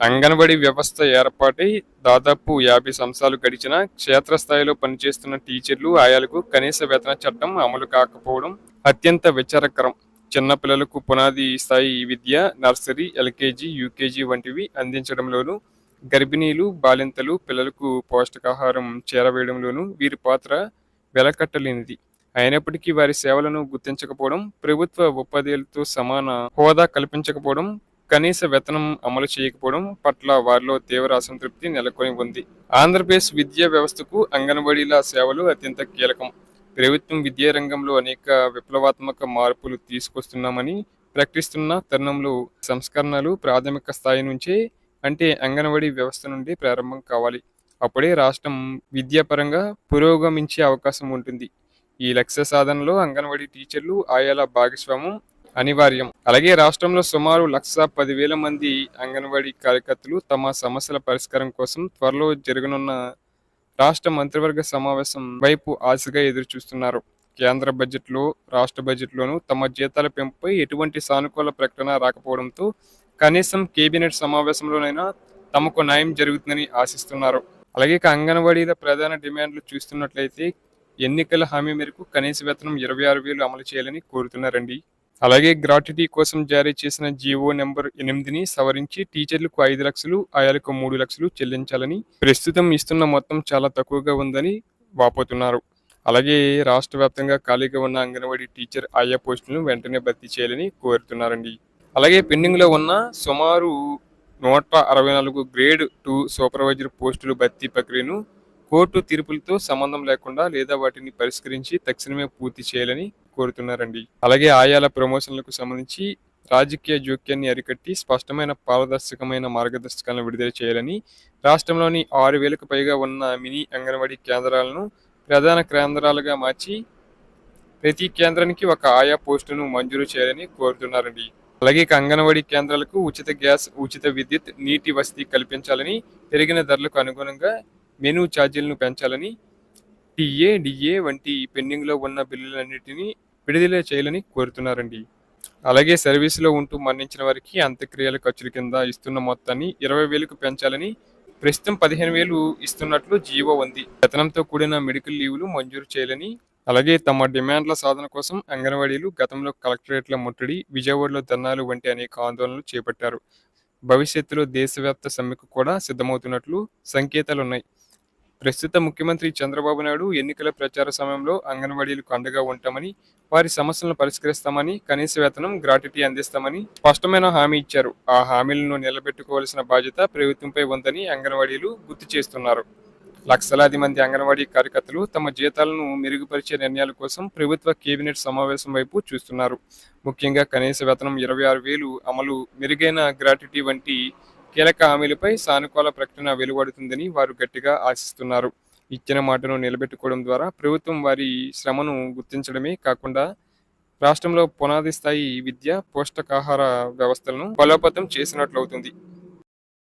అంగన్వాడీ వ్యవస్థ ఏర్పాటై దాదాపు యాభై సంవత్సరాలు గడిచిన క్షేత్రస్థాయిలో పనిచేస్తున్న టీచర్లు ఆయాలకు కనీస వేతన చట్టం అమలు కాకపోవడం అత్యంత విచారకరం. చిన్నపిల్లలకు పునాది స్థాయి విద్య నర్సరీ ఎల్కేజీ యూకేజీ వంటివి అందించడంలోనూ గర్భిణీలు బాలింతలు పిల్లలకు పౌష్టికాహారం చేరవేయడంలోనూ వీరి పాత్ర వెలకట్టలేనిది. అయినప్పటికీ వారి సేవలను గుర్తించకపోవడం ప్రభుత్వ ఉపాధ్యాయులతో సమాన హోదా కల్పించకపోవడం కనీస వేతనం అమలు చేయకపోవడం పట్ల వారిలో తీవ్ర అసంతృప్తి నెలకొని ఉంది. ఆంధ్రప్రదేశ్ విద్యా వ్యవస్థకు అంగన్వాడీల సేవలు అత్యంత కీలకం. ప్రభుత్వం విద్యా రంగంలో అనేక విప్లవాత్మక మార్పులు తీసుకొస్తున్నామని ప్రకటిస్తున్న తరుణంలో సంస్కరణలు ప్రాథమిక స్థాయి నుంచే అంటే అంగన్వాడీ వ్యవస్థ నుండి ప్రారంభం కావాలి. అప్పుడే రాష్ట్రం విద్యాపరంగా పురోగమించే అవకాశం ఉంటుంది. ఈ లక్ష్య సాధనలో అంగన్వాడీ టీచర్లు ఆయాల భాగస్వామ్యం అనివార్యం. అలాగే రాష్ట్రంలో సుమారు లక్ష పదివేల మంది అంగన్వాడీ కార్యకర్తలు తమ సమస్యల పరిష్కారం కోసం త్వరలో జరగనున్న రాష్ట్ర మంత్రివర్గ సమావేశం వైపు ఆశగా ఎదురు చూస్తున్నారు కేంద్ర బడ్జెట్లో రాష్ట్ర బడ్జెట్లోనూ తమ జీతాల పెంపుపై ఎటువంటి సానుకూల ప్రకటన రాకపోవడంతో కనీసం కేబినెట్ సమావేశంలోనైనా తమకు న్యాయం జరుగుతుందని ఆశిస్తున్నారు. అలాగే అంగన్వాడీల ప్రధాన డిమాండ్లు చూస్తున్నట్లయితే ఎన్నికల హామీ మేరకు కనీస వేతనం ఇరవై ఆరు వేలు అమలు చేయాలని కోరుతున్నారండి. అలాగే గ్రాట్యుటీ కోసం జారీ చేసిన జీవో నెంబర్ ఎనిమిదిని సవరించి టీచర్లకు ఐదు లక్షలు ఆయాలకు మూడు లక్షలు చెల్లించాలని ప్రస్తుతం ఇస్తున్న మొత్తం చాలా తక్కువగా ఉందని వాపోతున్నారు. అలాగే రాష్ట్ర వ్యాప్తంగా ఖాళీగా ఉన్న అంగన్వాడీ టీచర్ ఆయా పోస్టులను వెంటనే భర్తీ చేయాలని కోరుతున్నారండి. అలాగే పెండింగ్లో ఉన్న సుమారు నూట అరవై నాలుగు గ్రేడ్ టూ సూపర్వైజర్ పోస్టులు భర్తీ ప్రక్రియను కోర్టు తీర్పులతో సంబంధం లేకుండా లేదా వాటిని పరిష్కరించి తక్షణమే పూర్తి చేయాలని కోరుతున్నారండి. అలాగే ఆయాల ప్రమోషన్లకు సంబంధించి రాజకీయ జోక్యాన్ని అరికట్టి స్పష్టమైన పారదర్శకమైన మార్గదర్శకాలను విడుదల చేయాలని రాష్ట్రంలోని ఆరు వేలకు పైగా ఉన్న మినీ అంగన్వాడీ కేంద్రాలను ప్రధాన కేంద్రాలుగా మార్చి ప్రతి కేంద్రానికి ఒక ఆయా పోస్టును మంజూరు చేయాలని కోరుతున్నారండి. అలాగే అంగన్వాడీ కేంద్రాలకు ఉచిత గ్యాస్ ఉచిత విద్యుత్ నీటి వసతి కల్పించాలని పెరిగిన ధరలకు అనుగుణంగా మెనూ ఛార్జీలను పెంచాలని టీఏ డిఏ వంటి పెండింగ్లో ఉన్న బిల్లులన్నింటినీ విడుదల చేయాలని కోరుతున్నారండి. అలాగే సర్వీసులో ఉంటూ మరణించిన వారికి అంత్యక్రియల ఖర్చుల కింద ఇస్తున్న మొత్తాన్ని ఇరవై వేలకు పెంచాలని ప్రస్తుతం పదిహేను వేలు ఇస్తున్నట్లు జీవో ఉంది. వేతనంతో కూడిన మెడికల్ లీవులు మంజూరు చేయాలని అలాగే తమ డిమాండ్ల సాధన కోసం అంగన్వాడీలు గతంలో కలెక్టరేట్ల ముట్టడి విజయవాడలో ధర్నాలు వంటి అనేక ఆందోళనలు చేపట్టారు. భవిష్యత్తులో దేశవ్యాప్త సమ్మెకు కూడా సిద్ధమవుతున్నట్లు సంకేతాలున్నాయి. ప్రస్తుత ముఖ్యమంత్రి చంద్రబాబు నాయుడు ఎన్నికల ప్రచార సమయంలో అంగన్వాడీలకు అండగా ఉంటామని వారి సమస్యలను పరిష్కరిస్తామని కనీస వేతనం గ్రాట్యుటీ అందిస్తామని స్పష్టమైన హామీ ఇచ్చారు. ఆ హామీలను నిలబెట్టుకోవాల్సిన బాధ్యత ప్రభుత్వంపై ఉందని అంగన్వాడీలు గుర్తు చేస్తున్నారు. లక్షలాది మంది అంగన్వాడీ కార్యకర్తలు తమ జీతాలను మెరుగుపరిచే నిర్ణయాల కోసం ప్రభుత్వ కేబినెట్ సమావేశం వైపు చూస్తున్నారు. ముఖ్యంగా కనీస వేతనం ఇరవై ఆరు వేలు అమలు మెరుగైన గ్రాట్యుటీ వంటి కీలక హామీలపై సానుకూల ప్రకటన వెలువడుతుందని వారు గట్టిగా ఆశిస్తున్నారు. ఇచ్చిన మాటను నిలబెట్టుకోవడం ద్వారా ప్రభుత్వం వారి శ్రమను గుర్తించడమే కాకుండా రాష్ట్రంలో పునాది స్థాయి విద్య పోషకాహార వ్యవస్థలను బలోపేతం చేసినట్లవుతుంది.